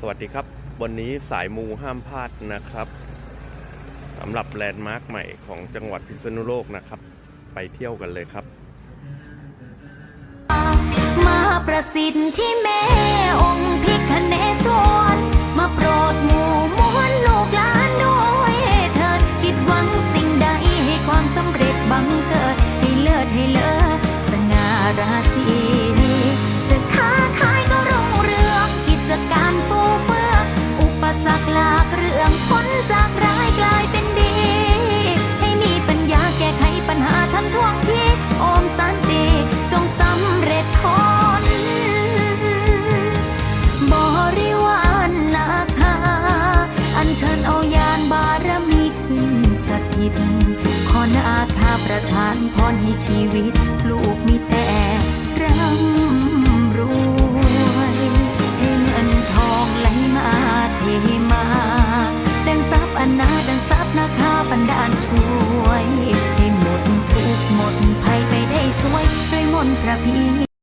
สวัสดีครับ วันนี้สายมูห้ามพลาดนะครับสำหรับแลนด์มาร์คใหม่ของจังหวัดพิษณุโลกนะครับ ไปเที่ยวกันเลยครับ มาประสิทธิ์ที่แม่องค์พิคเนศวรมาโปรดหมู่มวลลูกหลานด้วยเถิดคิดหวังสิ่งใดให้ความสำเร็จบังเกิด ให้เลิศให้เลิศ ลากเรื่องพ้นจากร้ายกลายเป็นดี ให้มีปัญญาแก้ไขปัญหาทันท่วงทีโอมสันติจงสำเร็จผลบริวารนาคา อัญเชิญเอายานบารมีขึ้นสถิตขอนาคาประทานพรให้ชีวิต ลูกมีแต่ มนต์พระพี